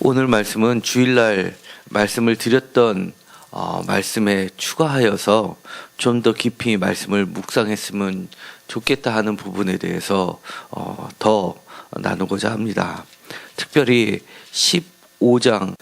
오늘 말씀은 주일날 말씀을 드렸던 어, 말씀에 추가하여서 좀 더 깊이 말씀을 묵상했으면 좋겠다 하는 부분에 대해서 어, 더 나누고자 합니다. 특별히 15장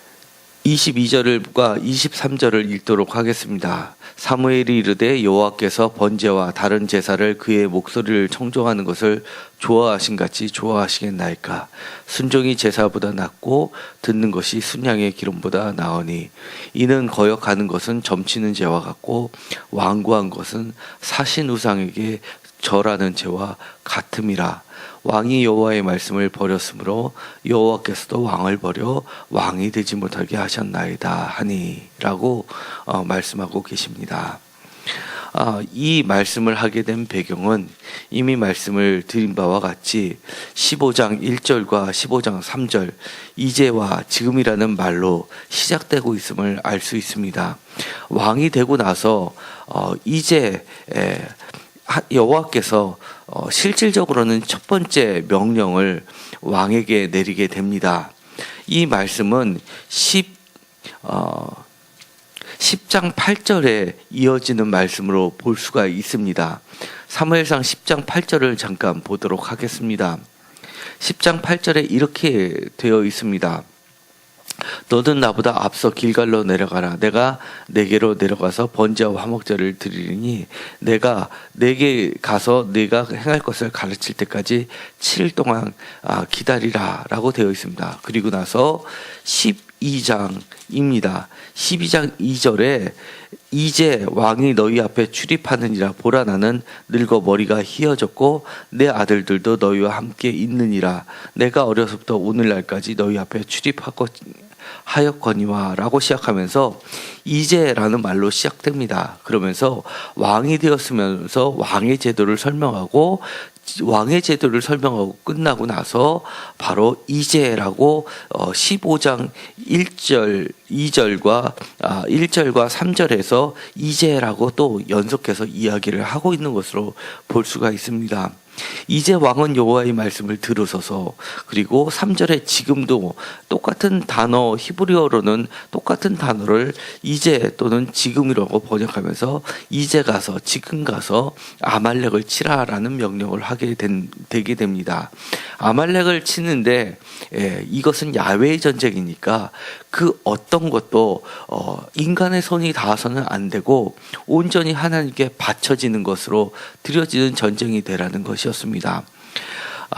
22절과 23절을 읽도록 하겠습니다. 사무엘이 이르되 여호와께서 번제와 다른 제사를 그의 목소리를 청종하는 것을 좋아하신 같이 좋아하시겠나이까 순종이 제사보다 낫고 듣는 것이 순양의 기름보다 나으니 이는 거역하는 것은 점치는 죄와 같고 완고한 것은 사신 우상에게 절하는 죄와 같음이라 왕이 여호와의 말씀을 버렸으므로 여호와께서도 왕을 버려 왕이 되지 못하게 하셨나이다 하니라고 어, 말씀하고 계십니다. 아, 이 말씀을 하게 된 배경은 이미 말씀을 드린 바와 같이 15장 1절과 15장 3절 이제와 지금이라는 말로 시작되고 있음을 알 수 있습니다. 왕이 되고 나서 어, 이제 에, 여호와께서 어, 실질적으로는 첫 번째 명령을 왕에게 내리게 됩니다. 이 말씀은 10, 어, 10장 8절에 이어지는 말씀으로 볼 수가 있습니다. 사무엘상 10장 8절을 잠깐 보도록 하겠습니다. 10장 8절에 이렇게 되어 있습니다. 너는 나보다 앞서 길갈로 내려가라. 내가 내게로 내려가서 번제와 화목제를 드리니 내가 내게 가서 네가 행할 것을 가르칠 때까지 7일 동안 아, 기다리라라고 되어 있습니다. 그리고 나서 12장입니다. 12장 2절에 이제 왕이 너희 앞에 출입하느니라 보라 나는 늙어 머리가 희어졌고 내 아들들도 너희와 함께 있느니라 내가 어려서부터 오늘날까지 너희 앞에 출입하고 하였거니와라고 시작하면서 이제라는 말로 시작됩니다. 그러면서 왕이 되었으면서 왕의 제도를 설명하고 왕의 제도를 설명하고 끝나고 나서 바로 이제라고 15장 1절, 2절과 1절과 3절에서 이제라고 또 연속해서 이야기를 하고 있는 것으로 볼 수가 있습니다. 이제 왕은 여호와의 말씀을 들으소서 그리고 3절에 지금도 똑같은 단어 히브리어로는 똑같은 단어를 이제 또는 지금이라고 번역하면서 이제 가서 지금 가서 아말렉을 치라라는 명령을 하게 된, 되게 됩니다. 아말렉을 치는데 예, 이것은 야외의 전쟁이니까 그 어떤 것도 어, 인간의 손이 닿아서는 안 되고 온전히 하나님께 바쳐지는 것으로 드려지는 전쟁이 되라는 것이었습니다.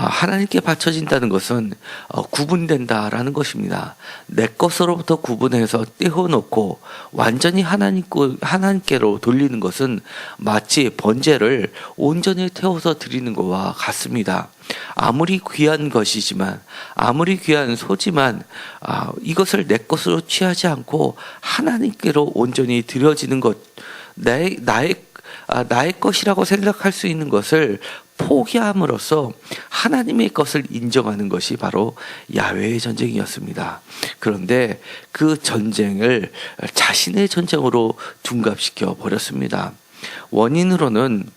아, 하나님께 바쳐진다는 것은 어, 구분된다라는 것입니다. 내 것으로부터 구분해서 떼어놓고 완전히 하나님 하나님께로 돌리는 것은 마치 번제를 온전히 태워서 드리는 것과 같습니다. 아무리 귀한 것이지만 아무리 귀한 소지만 아, 이것을 내 것으로 취하지 않고 하나님께로 온전히 드려지는 것 나의 나의 아, 나의 것이라고 생각할 수 있는 것을 포기함으로써 하나님의 것을 인정하는 것이 바로 야외의 전쟁이었습니다. 그런데 그 전쟁을 자신의 전쟁으로 둔갑시켜 버렸습니다. 원인으로는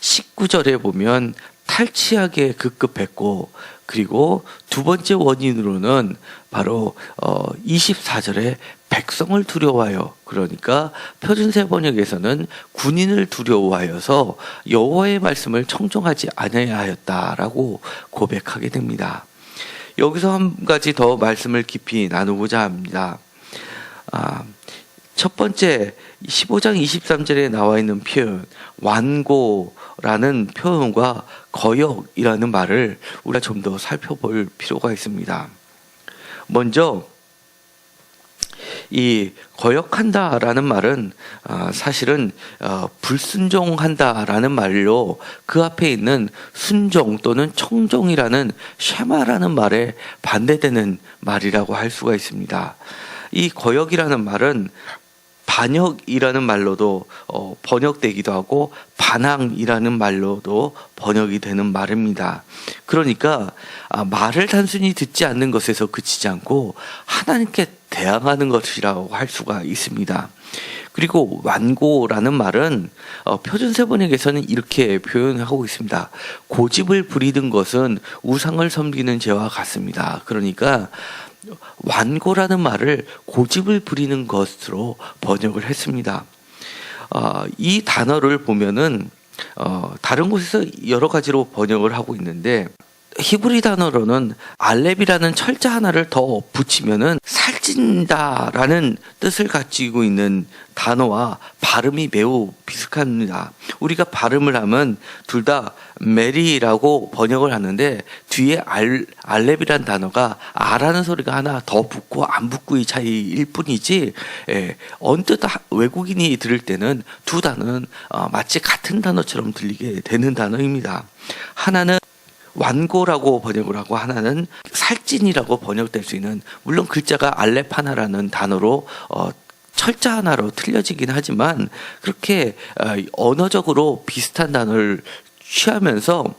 19절에 보면 탈취하게 급급했고 그리고 두 번째 원인으로는 바로 어 24절에 백성을 두려워하여 그러니까 표준세 번역에서는 군인을 두려워하여서 여호와의 말씀을 청종하지 아니하였다라고 고백하게 됩니다. 여기서 한 가지 더 말씀을 깊이 나누고자 합니다. 아, 첫 번째 15장 23절에 나와 있는 표현 완고라는 표현과 거역이라는 말을 우리가 좀 더 살펴볼 필요가 있습니다. 먼저 이 거역한다라는 말은 어, 사실은 어, 불순종한다라는 말로 그 앞에 있는 순종 또는 청종이라는 쉐마라는 말에 반대되는 말이라고 할 수가 있습니다. 이 거역이라는 말은 반역이라는 말로도 어, 번역되기도 하고 반항이라는 말로도 번역이 되는 말입니다. 그러니까 아, 말을 단순히 듣지 않는 것에서 그치지 않고 하나님께 대항하는 것이라고 할 수가 있습니다. 그리고 완고라는 말은 어, 표준세 번역에서는 이렇게 표현하고 있습니다. 고집을 부리는 것은 우상을 섬기는 죄와 같습니다. 그러니까 완고라는 말을 고집을 부리는 것으로 번역을 했습니다. 어, 이 단어를 보면은 어, 다른 곳에서 여러 가지로 번역을 하고 있는데 히브리 단어로는 알렙이라는 철자 하나를 더 붙이면은 살찐다라는 뜻을 가지고 있는 단어와 발음이 매우 비슷합니다. 우리가 발음을 하면 둘 다 메리라고 번역을 하는데 뒤에 알, 알렙이라는 단어가 아라는 소리가 하나 더 붙고 안 붙고의 차이일 뿐이지 예, 언뜻 외국인이 들을 때는 두 단어는 어, 마치 같은 단어처럼 들리게 되는 단어입니다. 하나는 완고라고 번역을 하고 하나는 살찐이라고 번역될 수 있는 물론 글자가 알레파나라는 단어로 어, 철자 하나로 틀려지긴 하지만 그렇게 어, 언어적으로 비슷한 단어를 취하면서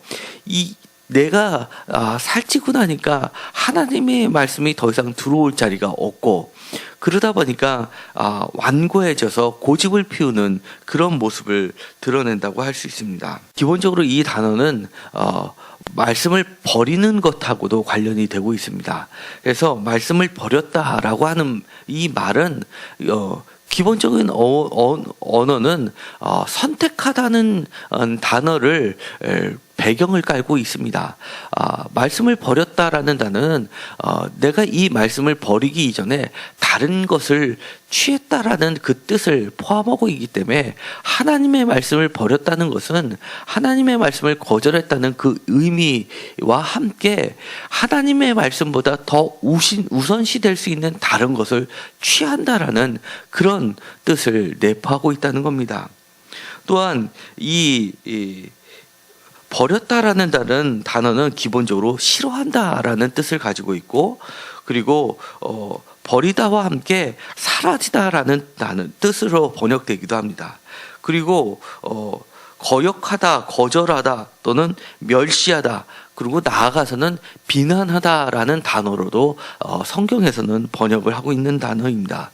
이 내가 아, 살찌고 나니까 하나님의 말씀이 더 이상 들어올 자리가 없고 그러다 보니까 아, 완고해져서 고집을 피우는 그런 모습을 드러낸다고 할 수 있습니다. 기본적으로 이 단어는 어, 말씀을 버리는 것하고도 관련이 되고 있습니다. 그래서 말씀을 버렸다라고 하는 이 말은 어, 기본적인 어, 어, 언어는 어, 선택하다는 어, 단어를 에, 배경을 깔고 있습니다. 아, 말씀을 버렸다라는 단어는 어, 내가 이 말씀을 버리기 이전에 다른 것을 취했다라는 그 뜻을 포함하고 있기 때문에 하나님의 말씀을 버렸다는 것은 하나님의 말씀을 거절했다는 그 의미와 함께 하나님의 말씀보다 더 우신, 우선시 될 수 있는 다른 것을 취한다라는 그런 뜻을 내포하고 있다는 겁니다. 또한 이, 이 버렸다라는 다른 단어는 기본적으로 싫어한다라는 뜻을 가지고 있고 그리고 어, 버리다와 함께 사라지다라는 단어 뜻으로 번역되기도 합니다. 그리고 어, 거역하다, 거절하다 또는 멸시하다 그리고 나아가서는 비난하다라는 단어로도 어, 성경에서는 번역을 하고 있는 단어입니다.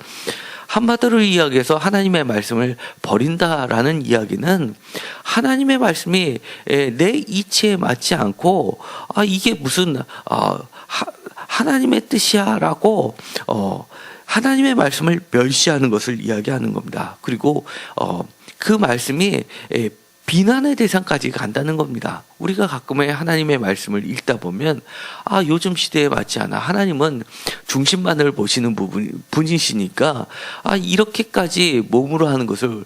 한마디로 이야기해서 하나님의 말씀을 버린다라는 이야기는 하나님의 말씀이 내 이치에 맞지 않고 아 이게 무슨 어, 하나님의 뜻이야라고 어, 하나님의 말씀을 멸시하는 것을 이야기하는 겁니다. 그리고 어, 그 말씀이 비난의 대상까지 간다는 겁니다. 우리가 가끔의 하나님의 말씀을 읽다 보면 아 요즘 시대에 맞지 않아 하나님은 중심만을 보시는 부분 분이시니까 아 이렇게까지 몸으로 하는 것을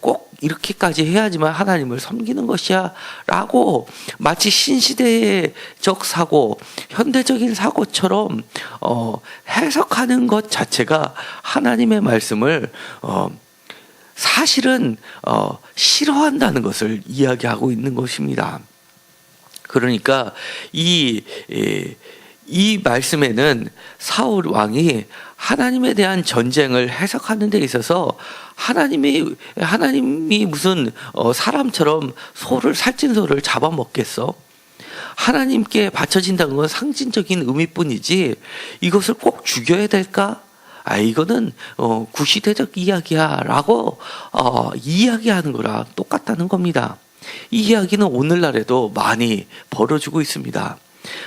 꼭 이렇게까지 해야지만 하나님을 섬기는 것이야라고 마치 신시대적 사고 현대적인 사고처럼 어 해석하는 것 자체가 하나님의 말씀을 어 사실은 어, 싫어한다는 것을 이야기하고 있는 것입니다. 그러니까 이, 이, 이 말씀에는 사울 왕이 하나님에 대한 전쟁을 해석하는 데 있어서 하나님이 하나님이 무슨 어, 사람처럼 소를 살찐 소를 잡아먹겠어? 하나님께 바쳐진다는 건 상징적인 의미뿐이지 이것을 꼭 죽여야 될까? 아 이거는 어, 구시대적 이야기야라고 어, 이야기하는 거랑 똑같다는 겁니다. 이 이야기는 오늘날에도 많이 벌어지고 있습니다.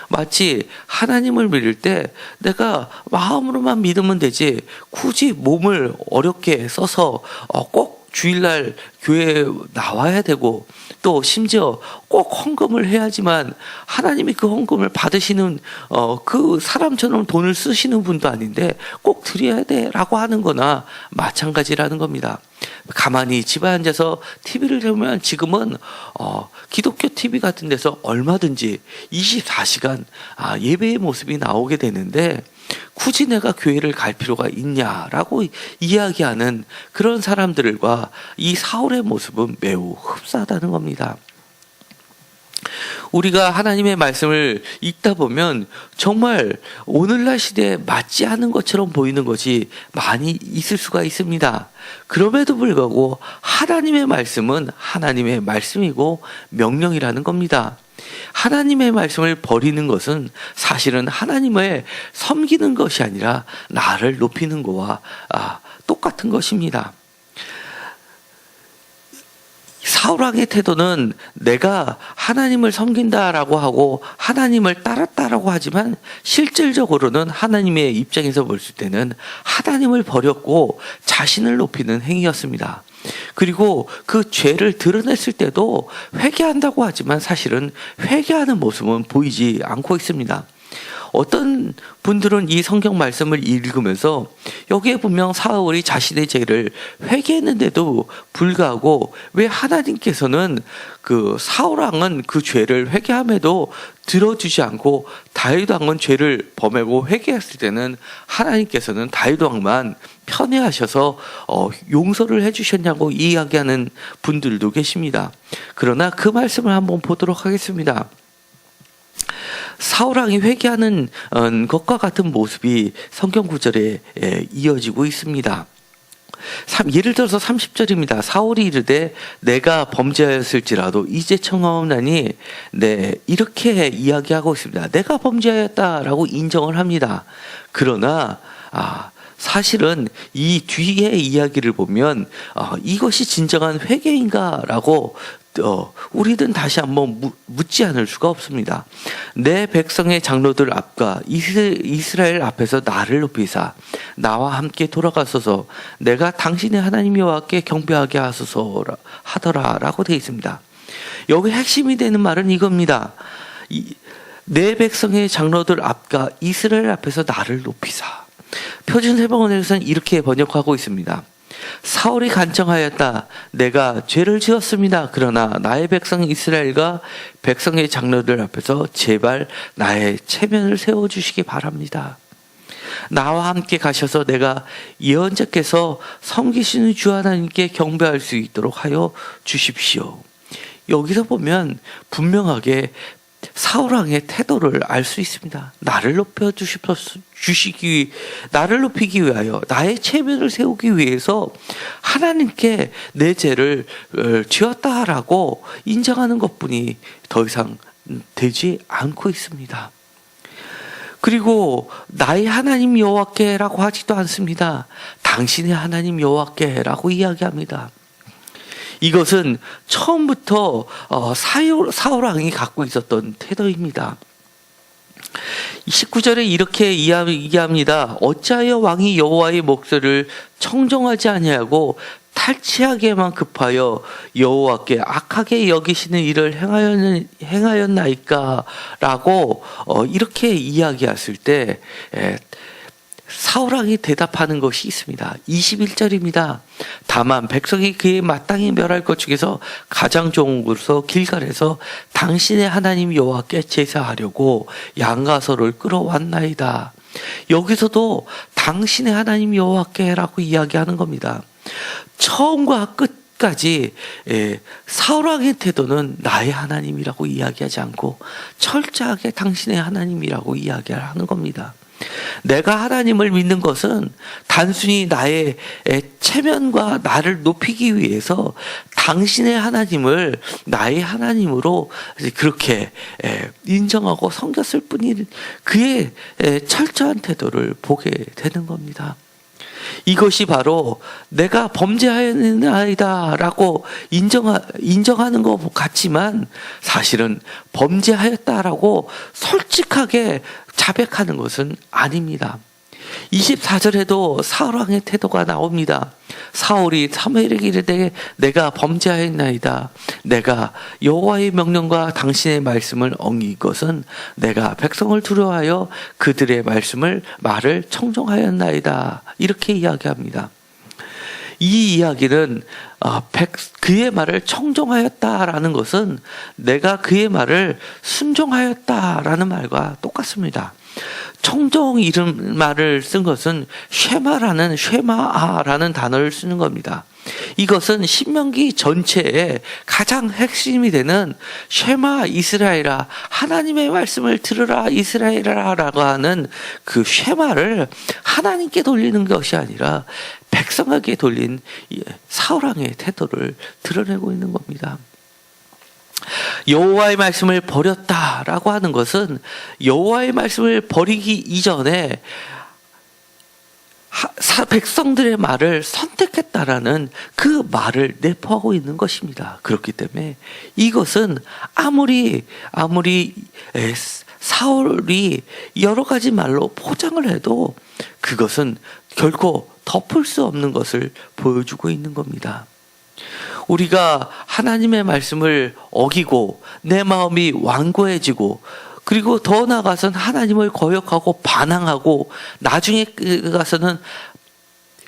마치 하나님을 믿을 때 내가 마음으로만 믿으면 되지 굳이 몸을 어렵게 써서 어, 꼭 주일날 교회에 나와야 되고 또 심지어 꼭 헌금을 해야지만 하나님이 그 헌금을 받으시는 어, 그 사람처럼 돈을 쓰시는 분도 아닌데 꼭 드려야 돼라고 하는 거나 마찬가지라는 겁니다. 가만히 집에 앉아서 TV를 보면 지금은 어, 기독교 TV 같은 데서 얼마든지 24시간 아, 예배의 모습이 나오게 되는데 굳이 내가 교회를 갈 필요가 있냐라고 이야기하는 그런 사람들과 이 사울의 모습은 매우 흡사하다는 겁니다. 우리가 하나님의 말씀을 읽다 보면 정말 오늘날 시대에 맞지 않은 것처럼 보이는 것이 많이 있을 수가 있습니다. 그럼에도 불구하고 하나님의 말씀은 하나님의 말씀이고 명령이라는 겁니다. 하나님의 말씀을 버리는 것은 사실은 하나님을 섬기는 것이 아니라 나를 높이는 것과 아, 똑같은 것입니다. 사울 왕의 태도는 내가 하나님을 섬긴다라고 하고 하나님을 따랐다라고 하지만 실질적으로는 하나님의 입장에서 볼 때는 하나님을 버렸고 자신을 높이는 행위였습니다. 그리고 그 죄를 드러냈을 때도 회개한다고 하지만 사실은 회개하는 모습은 보이지 않고 있습니다. 어떤 분들은 이 성경 말씀을 읽으면서 여기에 분명 사울이 자신의 죄를 회개했는데도 불구하고 왜 하나님께서는 그 사울 왕은 그 죄를 회개함에도 들어주지 않고 다윗 왕은 죄를 범하고 회개했을 때는 하나님께서는 다윗 왕만 편애하셔서 어, 용서를 해주셨냐고 이야기하는 분들도 계십니다. 그러나 그 말씀을 한번 보도록 하겠습니다. 사울왕이 회개하는 어, 것과 같은 모습이 성경 구절에 에, 이어지고 있습니다. 삼- 예를 들어서 30절입니다. 사울이 이르되 내가 범죄하였을지라도 이제 청하옵나니 네 이렇게 이야기하고 있습니다. 내가 범죄하였다라고 인정을 합니다. 그러나 아 사실은 이 뒤의 이야기를 보면 어, 이것이 진정한 회개인가라고 어, 우리는 다시 한번 무- 묻지 않을 수가 없습니다. 내 백성의 장로들 앞과 이스- 이스라엘 앞에서 나를 높이사 나와 함께 돌아가소서 내가 당신의 하나님 여호와께 경배하게 하소서 하더라라고 되어 있습니다. 여기 핵심이 되는 말은 이겁니다. 이- 내 백성의 장로들 앞과 이스라엘 앞에서 나를 높이사. 표준 세번원에서는 이렇게 번역하고 있습니다. 사울이 간청하였다. 내가 죄를 지었습니다. 그러나 나의 백성 이스라엘과 백성의 장로들 앞에서 제발 나의 체면을 세워 주시기 바랍니다. 나와 함께 가셔서 내가 예언자께서 섬기시는 주 하나님께 경배할 수 있도록 하여 주십시오. 여기서 보면 분명하게 사울 왕의 태도를 알 수 있습니다. 나를 높여 주시기 나를 높이기 위하여 나의 체면을 세우기 위해서 하나님께 내 죄를 어, 지었다라고 인정하는 것뿐이 더 이상 되지 않고 있습니다. 그리고 나의 하나님 여호와께라고 하지도 않습니다. 당신의 하나님 여호와께라고 이야기합니다. 이것은 처음부터 어, 사울, 사울 왕이 갖고 있었던 태도입니다. 19절에 이렇게 이야기합니다. 어찌하여 왕이 여호와의 목소리를 청정하지 아니하고 탈취하게만 급하여 여호와께 악하게 여기시는 일을 행하였, 행하였나이까라고 어, 이렇게 이야기했을 때 에, 사울왕이 대답하는 것이 있습니다. 21절입니다. 다만 백성이 그의 마땅히 멸할 것 중에서 가장 좋은 곳으로 길갈에서 당신의 하나님 여호와께 제사하려고 양가서를 끌어왔나이다. 여기서도 당신의 하나님 여호와께라고 이야기하는 겁니다. 처음과 끝까지 예, 사울왕의 태도는 나의 하나님이라고 이야기하지 않고 철저하게 당신의 하나님이라고 이야기하는 겁니다. 내가 하나님을 믿는 것은 단순히 나의 체면과 나를 높이기 위해서 당신의 하나님을 나의 하나님으로 그렇게 인정하고 섬겼을 뿐인 그의 철저한 태도를 보게 되는 겁니다. 이것이 바로 내가 범죄하였나이다라고 인정하, 인정하는 것 같지만 사실은 범죄하였다라고 솔직하게 자백하는 것은 아닙니다. 24절에도 사울왕의 태도가 나옵니다. 사울이 사무엘에게 이르되 내가 범죄하였나이다. 내가 여호와의 명령과 당신의 말씀을 어긴 것은 내가 백성을 두려워하여 그들의 말씀을 말을 청종하였나이다. 이렇게 이야기합니다. 이 이야기는 어, 그의 말을 청종하였다라는 것은 내가 그의 말을 순종하였다라는 말과 똑같습니다. 청종 이름 말을 쓴 것은 쉐마라는 쉐마아라는 단어를 쓰는 겁니다. 이것은 신명기 전체에 가장 핵심이 되는 쉐마 이스라엘아 하나님의 말씀을 들으라 이스라엘아라고 하는 그 쉐마를 하나님께 돌리는 것이 아니라 백성에게 돌린 사울왕의 태도를 드러내고 있는 겁니다. 여호와의 말씀을 버렸다라고 하는 것은 여호와의 말씀을 버리기 이전에 백성들의 말을 선택했다라는 그 말을 내포하고 있는 것입니다. 그렇기 때문에 이것은 아무리 아무리 에, 사울이 여러 가지 말로 포장을 해도 그것은 결코 덮을 수 없는 것을 보여주고 있는 겁니다. 우리가 하나님의 말씀을 어기고 내 마음이 완고해지고 그리고 더 나아가서는 하나님을 거역하고 반항하고 나중에 가서는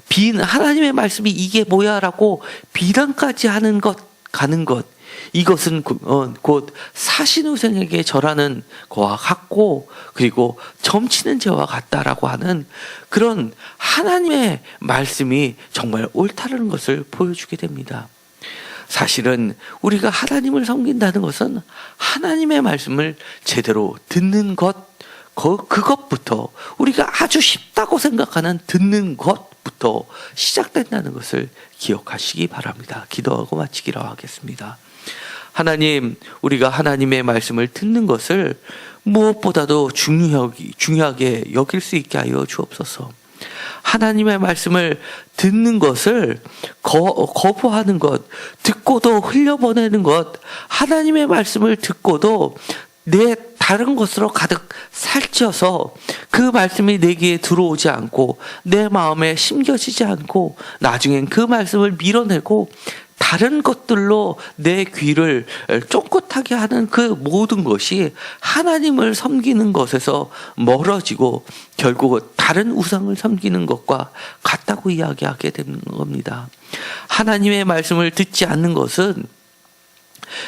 비 하나님의 말씀이 이게 뭐야라고 비난까지 하는 것 가는 것 이것은 그- 어, 곧 사신우생에게 절하는 거와 같고 그리고 점치는 죄와 같다라고 하는 그런 하나님의 말씀이 정말 옳다는 것을 보여주게 됩니다. 사실은 우리가 하나님을 섬긴다는 것은 하나님의 말씀을 제대로 듣는 것, 그- 그것부터 우리가 아주 쉽다고 생각하는 듣는 것부터 시작된다는 것을 기억하시기 바랍니다. 기도하고 마치기로 하겠습니다. 하나님, 우리가 하나님의 말씀을 듣는 것을 무엇보다도 중요하게 여길 수 있게 하여 주옵소서. 하나님의 말씀을 듣는 것을 거, 거부하는 것, 듣고도 흘려보내는 것, 하나님의 말씀을 듣고도 내 다른 것으로 가득 살쪄서 그 말씀이 내 귀에 들어오지 않고 내 마음에 심겨지지 않고 나중엔 그 말씀을 밀어내고 다른 것들로 내 귀를 쫑긋하게 하는 그 모든 것이 하나님을 섬기는 것에서 멀어지고 결국 다른 우상을 섬기는 것과 같다고 이야기하게 되는 겁니다. 하나님의 말씀을 듣지 않는 것은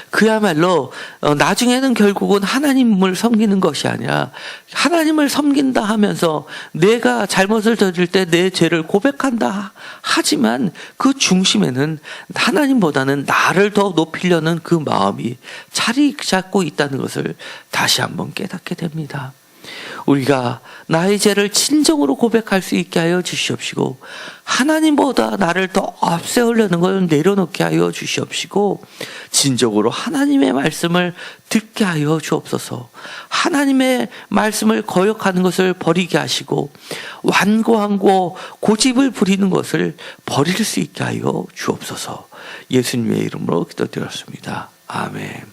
그야말로 어, 나중에는 결국은 하나님을 섬기는 것이 아니라 하나님을 섬긴다 하면서 내가 잘못을 저질 때 내 죄를 고백한다 하지만 그 중심에는 하나님보다는 나를 더 높이려는 그 마음이 자리 잡고 있다는 것을 다시 한번 깨닫게 됩니다. 우리가 나의 죄를 진정으로 고백할 수 있게 하여 주시옵시고 하나님보다 나를 더 앞세우려는 걸 내려놓게 하여 주시옵시고 진정으로 하나님의 말씀을 듣게 하여 주옵소서. 하나님의 말씀을 거역하는 것을 버리게 하시고 완고한고 고집을 부리는 것을 버릴 수 있게 하여 주옵소서. 예수님의 이름으로 기도드렸습니다. 아멘